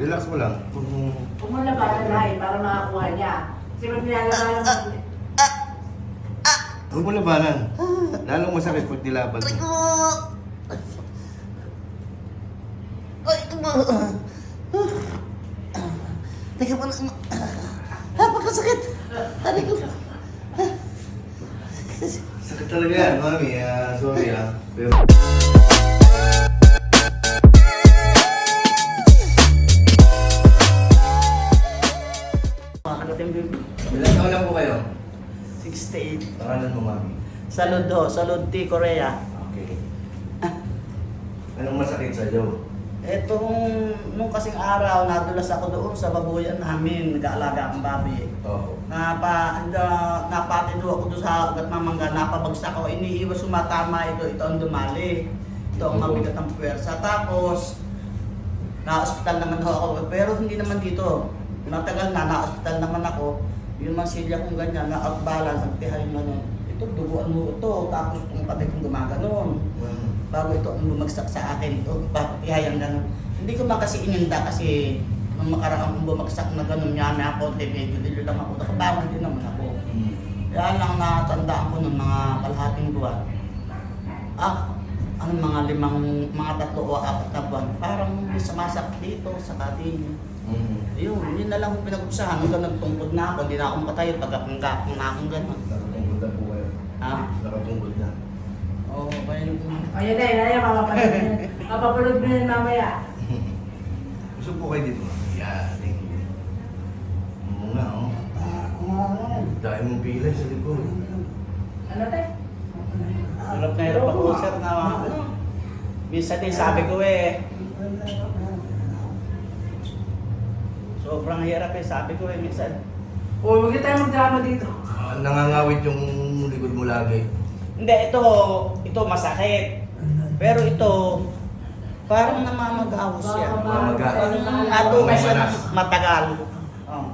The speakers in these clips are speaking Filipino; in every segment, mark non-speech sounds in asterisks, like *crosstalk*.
Relax mo lang. Huwag mo... Huwag mo labanan na eh, para makakuha niya. Kasi pag nilalabanan mo, Huwag mo labanan. Lalong masakit pag nilaban mo. Teka mo na. Napakasakit. Aray ko. Sakit talaga yan, mami. Ah, sorry ah. Pero... Pangalan mo, mami. Salud ho, Salud T. Korea. Okay. Anong masakit sa'yo? Etong, nung kasing araw, nadulas ako doon sa babuyan namin, nag-aalaga akong babi. Oo. Napa, na, napatido ako doon sa ugat mamangga, napabagsak ako, iniiwas sumatama ito, ito ang dumali. Ito ang mabigat ng puwersa. Tapos, na-hospital naman ako, pero hindi naman dito. Matagal na, na-hospital naman ako. Yung mga silya kong ganyan, na-out balance, nagtihay yung ano. Ito, duguan mo ito, tapos itong kape kong gumaganon. Mm. Bago ito ang bumagsak sa akin, ito, papatihaya ang ganun. Hindi ko man kasi ininda kasi nung makaraang kong bumagsak na ganun niya na ako, medyo dilo lang ako, nakabangon din naman ako. Mm. Kaya lang natandaan ko ng mga kalahating buwan. Ah, ang mga limang, mga tatlo o apat na buwan, parang sumasak dito sa katin. Mm. Yun, yun na lang ang pinag-usahan. Hanggang nagtungkod na ako, hindi na ako makatayo pag akong na akong gano'n. Nakatungkod na po kayo. Ha? Nakatungkod na. Oo, oh, kaya yung... ayun na, yun na, mapapanood mo yun. *laughs* Mapapanood mo yun mamaya. *laughs* Gusto po kayo dito? Yan. Thank you. Oo nga, oh. Dahil mong pilay sa likod. Ano tayo? Hirap na hirap ako, sir, na minsan din sabi ko eh, sobrang hirap eh, sabi ko eh, minsan. O, huwag na tayo magdrama dito. Ah, nangangawit yung likod mo lagi. Hindi, ito, ito masakit. Pero ito, parang namamagaw siya. Mamaga. Parang natuloy siya ng matagal. Oh.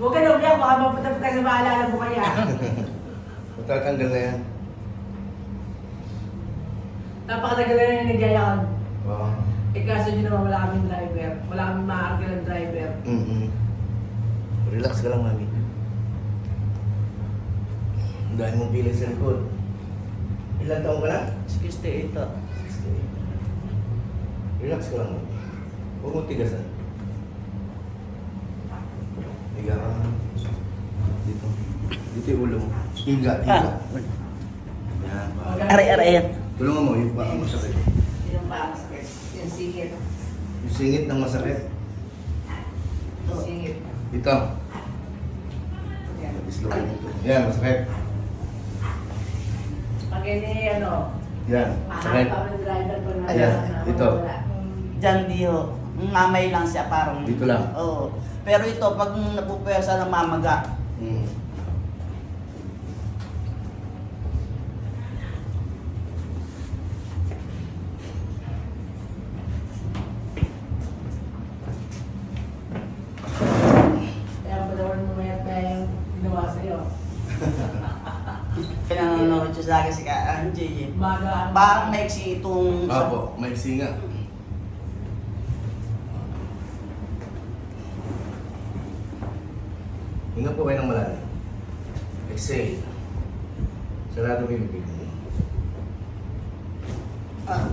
Huwag ka na umiyak, baka mapunta ka sa maalala mo kaya. Matatanggal na yan. Napakatagal na yung nagyayakan. Oo. Eh kaso nyo naman wala kaming driver. Wala kaming maargal ng driver. Mm-mm. Relax ka lang, mami. Dahil mong pilay sa likod. Ilan taong ka na? 68 ito. 68. Relax ka lang, mami. Huwag mong tigasan. Higa ka. Dito. Dito yung ulo mo. Higa, higa. Ah, Yan. aray, aray, yan. Tulungan mo, yung paa. Yung pa masakit. Yung singit. Yung singit ng masakit. Yung singit. Dito. Yan. Islokin mo. Yan, masakit. Pag ini ano, Yan, masakit. Ayan, na ito. Diyan di ho. Ngamay lang siya parang. Dito lang. Oo. Pero ito, pag napupwersa ng mamaga, Mm. *laughs* pinanonood siya sa akin si Ka Angie. Maga. Parang maiksi itong... Apo, may singa. Hinga po kayo ng malalim. Exhale. Sarado mo yung bibig mo. Ah,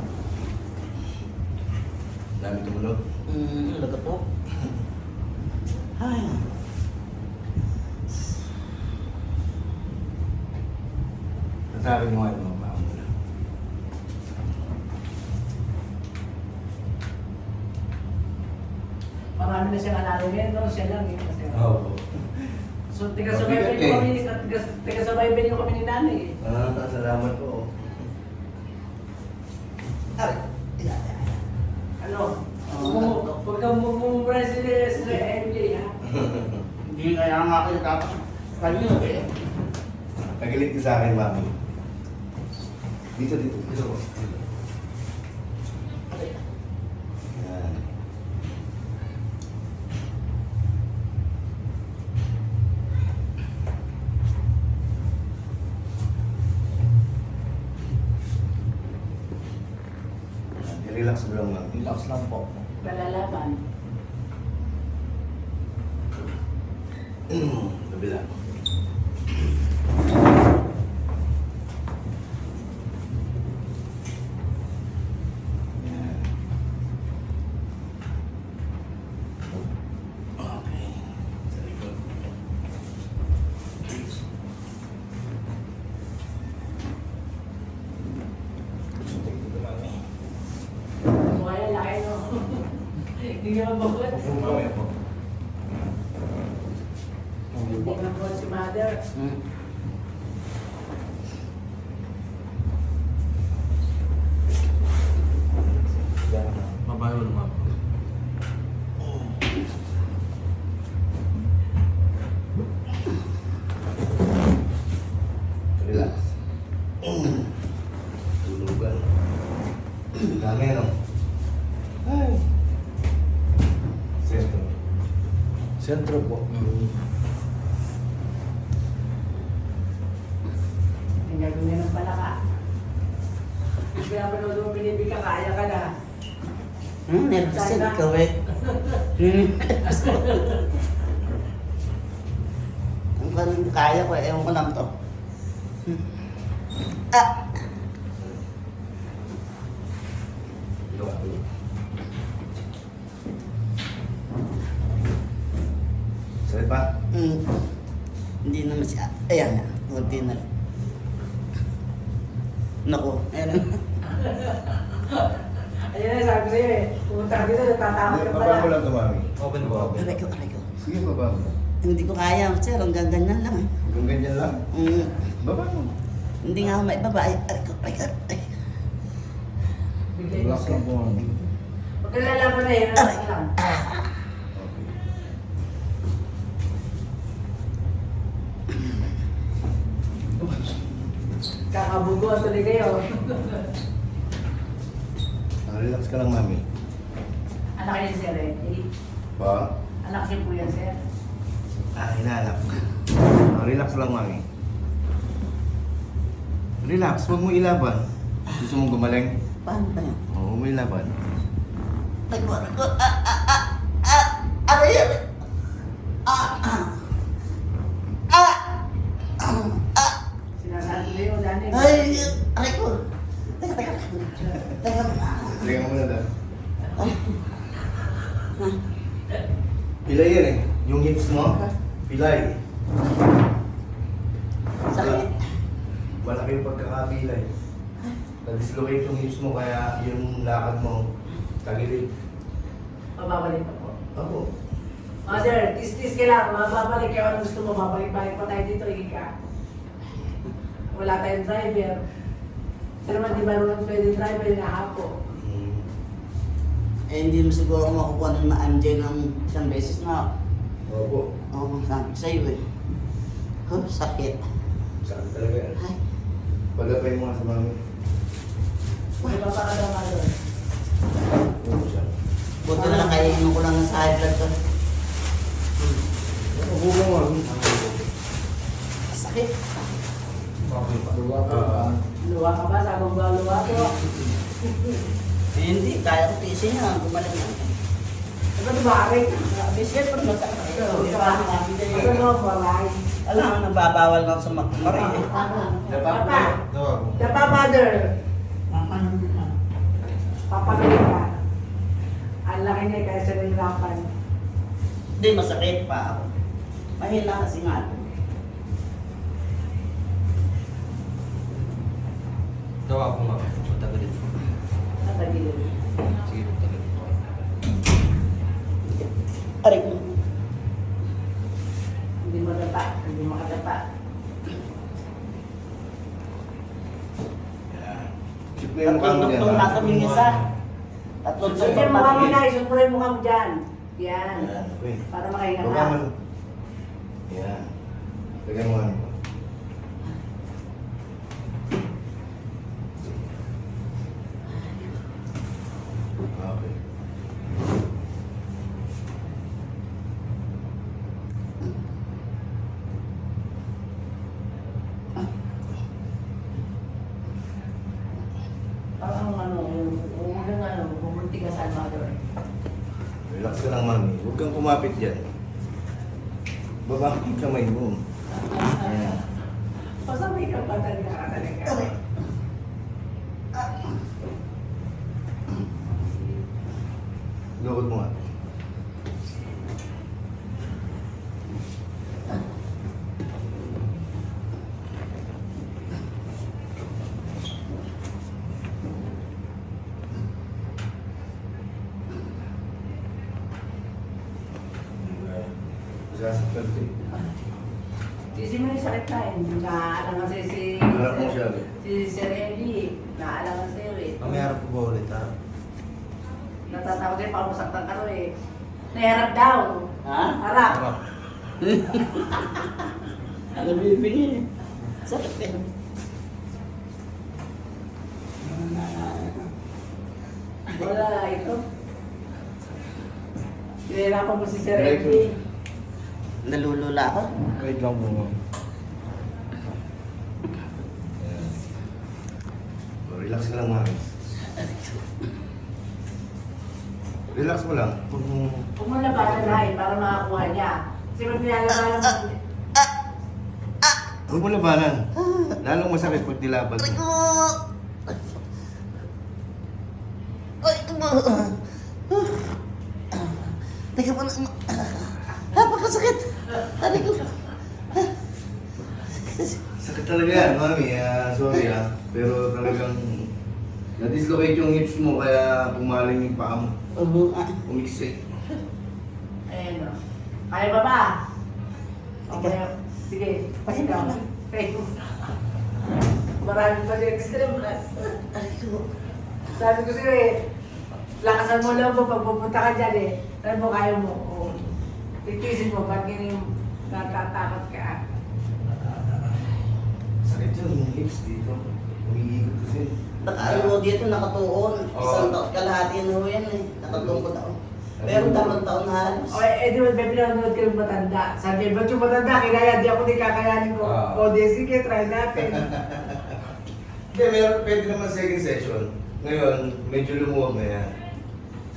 Dami tumunog. mm, lagot po. *laughs* Ay. Nasabi mo yung mo na. Marami na siyang alalimento, siya lang eh. Kasi, Oo. So, nyo eh. kami, tiga- tiga-subaybay nyo kami ni nanay eh. Ah, salamat po. Ano? Huwag ano? Huwag kang mumura si si MJ ha. Hindi kaya nga ako tapos kanyo eh. Nagilit ka sa akin, mami. Dito, dito. Dito. Aray. Yan. Yan, Relax mo lang, mami. Relax lang po. Nalalaman. *clears throat* Kabila. Yan. Okay. Sa likod. Dito lang eh. Mukha yan, laki no. Hindi naman bakit. Upo kami po. Hindi naman bakit si mother. Hmm. Sentro po. Ang gagawin ng palaka. Kaya manood mo binibig ka, kaya ka na. Hmm, nervous yan ikaw eh. *laughs* Ang parang kaya ko, ewan ko lang to. Hmm. Ah! Sakit pa? Hmm. Hindi naman siya. Ayan na, kunti na lang. Naku, ayan *laughs* na. Ayun na, sabi ko sa'yo eh. Pumunta ka dito, natatakot ka Baba mo pala. lang ito, mami. Open mo, open. Aray ko, aray ko. Sige, baba mo. Hindi ko kaya, sir. Hanggang ganyan lang. eh. Hanggang ganyan lang. Hmm. Baba mo. Hindi nga ako may baba. Ay, aray ko, aray ko. Ay. Bigay mo Relax lang po. Huwag ka lalaban na yun, relax lang. Okay. Kakabugo tuloy kayo. *laughs* Relax ka lang, mami. Anak niya sir eh. Ba? Anak niya po yan sir. Ah, hinahanap. Ah, relax lang, mami. Relax, huwag mo ilaban. Gusto mong gumaling? Paano ba yan? Oo, may laban. Ay, ko, ah. Aray, aray. Ah, ah. Ah. Ah. Ah. Sinasabi ko yun, dani. Ay, aray ko. Teka, teka. Teka. Sige mo muna daw. Ah. Pilay yan eh. Yung hips mo, pilay. Sakit. Malaki yung pagkakapilay. Na-dislocate yung hips mo kaya yung lakad mo tagilid. Mababalik pa po. Ako. Mother, tis-tis ka lang. Mababalik kayo anong gusto mo. Babalik-balik pa tayo dito, Ika. Wala tayong driver. Pero naman di marunong pwede driver na ako. Eh, hindi mo siguro makukuha ng ma-MJ ng isang beses na. Opo. Oo, sabi ko sa'yo eh. Oh, sakit. Saan talaga yan? Ay, Palapay mo nga sa mami. May papakala mother. Oo siya. buti na lang kaya inom ko lang ng sa high blood ko. Upo mo nga. Sakit. Ah, Luwa ka ba? Sabang ba luwa ko? *laughs* Eh, hindi, kaya ko tiisin yan. Gumaling yan. Ano ba bakit? Biscuit pag masakit. Ano ba bakit? Alam mo, nababawal na ako sa magkumari eh. Papa, Tawag mo. Papa mother. Ka. Ang laki niya kaya sa nahirapan. Hindi, masakit pa ako. Mahina kasi nga. Dawa ko nga. Matagalin po. Matagalin po. Aray ko. Hindi mo dapa. Hindi mo kadapa. Tatlong doktor na kami isa. Tatlong doktor yung mukha mo na na. Mo yung mukha mo dyan. Yan. Para makahinga mo. Yan. Lagyan mo ano. Okay. Parang ano, pumunti ka sa mother. Relax ka lang, mami. Huwag kang kumapit dyan. Baba ang kamay mo. Ayan. Pasabay ka pa talaga ka talaga. Lukot mo nga. Sasaktan ko eh. Sisi mo yung sakit na eh. Naalang kasi si... Harap mo siya, eh. Si Sir Eli. Naalang sa'yo eh. Mamaya harap ko ba ulit ha? Natatakot din pa masaktan ka rin eh. Naharap daw. Ha? Harap. Harap. Ano bibigyan? Sakit eh. Wala ito. Hinirapan mo si Sir Right. Eli. Nalulula ako. Wait lang po ma'am. Ayan. Relax ka lang, mami. Relax mo lang. Huwag mo... Huwag mo labanan na eh, para makakuha niya. Kasi pag nilalabanan mo, Huwag mo labanan. Lalong masakit pag nilaban mo. Ay, tumo! Teka mo na. Napakasakit! Aray ko! Sakit talaga yan, mami. Ah, sorry ah. Pero talagang... Na-dislocate yung hips mo kaya pumaling yung paa mo. Oo, ah. Umiksi. ayun o. Kaya ba ba? Okay. Sige, pahinga mo. Marami pa din extreme class. Sabi ko sa'yo eh, lakasan mo lang mo pag pupunta ka dyan eh. Sabi mo kaya mo. Oo. Titisin mo, ba't ganyan yung natatakot ka? Sakit yun, yung hips dito. Umiikot kasi. Nakaano dito, nakatuon. Isang taon, kalahati na ho yan eh. Nakatungkod ako. Pero dalawang taon na halos. O eh, di ba, may pinanood ka ng matanda. Sabi, ba't yung matanda, kinaya, di ako di kakayanin ko. Ah. O di, sige, try natin. *laughs* Hindi, meron, pwede naman second session. Ngayon, medyo lumuwag na yan.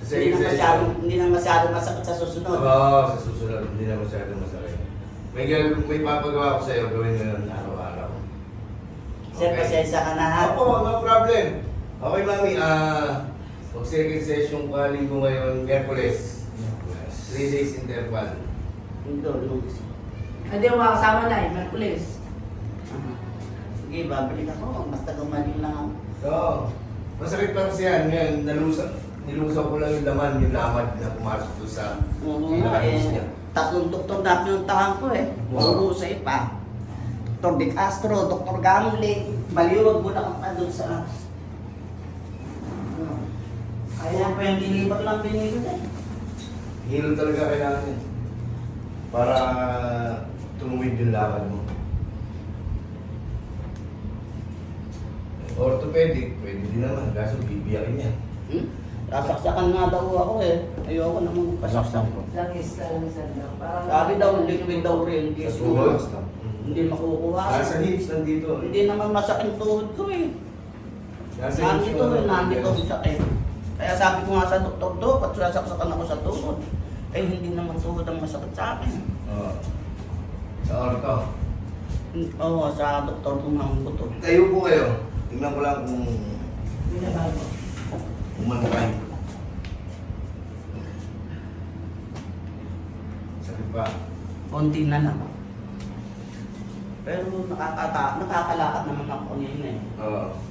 Sa Hindi second na session. masyadong, hindi na masyadong masakit sa susunod. Oo, sa susunod, hindi na masyadong masakit. May, gal- may papagawa ko sa'yo, gawin mo yun Sir, pasensya ka na ha. Opo, no problem. Okay, mami, ah, pag second session ko linggo ngayon, Merkules. 3 days interval. Hindi, lunes. Hindi ako makasama na eh, Merkulis. Sige, babalik ako. Basta gumaling lang ako. Oo. Masakit pa kasi yan. Ngayon, nalusaw, nilusaw ko lang yung laman, yung lamad na pumasok doon sa Oo, eh, niya. tatlong doktor na pinuntahan ko eh. Wow. Mahusay pa. Dr. De Castro, Dr. Gamling, baliwag mo na pa doon sa... Kaya pa yung dilipat lang binili eh. Hilo talaga kailangan yan. Para tumuwid yung lakad mo. Orthopedic, pwede din naman. Kaso bibiyakin yan. Hmm? Sasaksakan nga daw ako eh. Ayoko namang pasaksak ko. Langis na langisan lang. Parang Sabi daw, liquid daw rin. Hindi Sa siguro. tuhod. Hindi makukuha. Nasa hips, nandito. Hindi naman masakit tuhod ko eh. Hips Nandito eh, nandito ang sakit. Kaya sabi ko nga sa doktor do, ba't sasaksakan ako sa tuhod? Eh hindi naman tuhod ang masakit sa akin. Oo. Sa ortho. Oo, sa doktor ko ng buto. Tayo po kayo. Tingnan ko lang kung binabago. Umantay. Sakit pa. Konti na lang. Pero nakakata, nakakalakad naman ako kanina eh. Oo.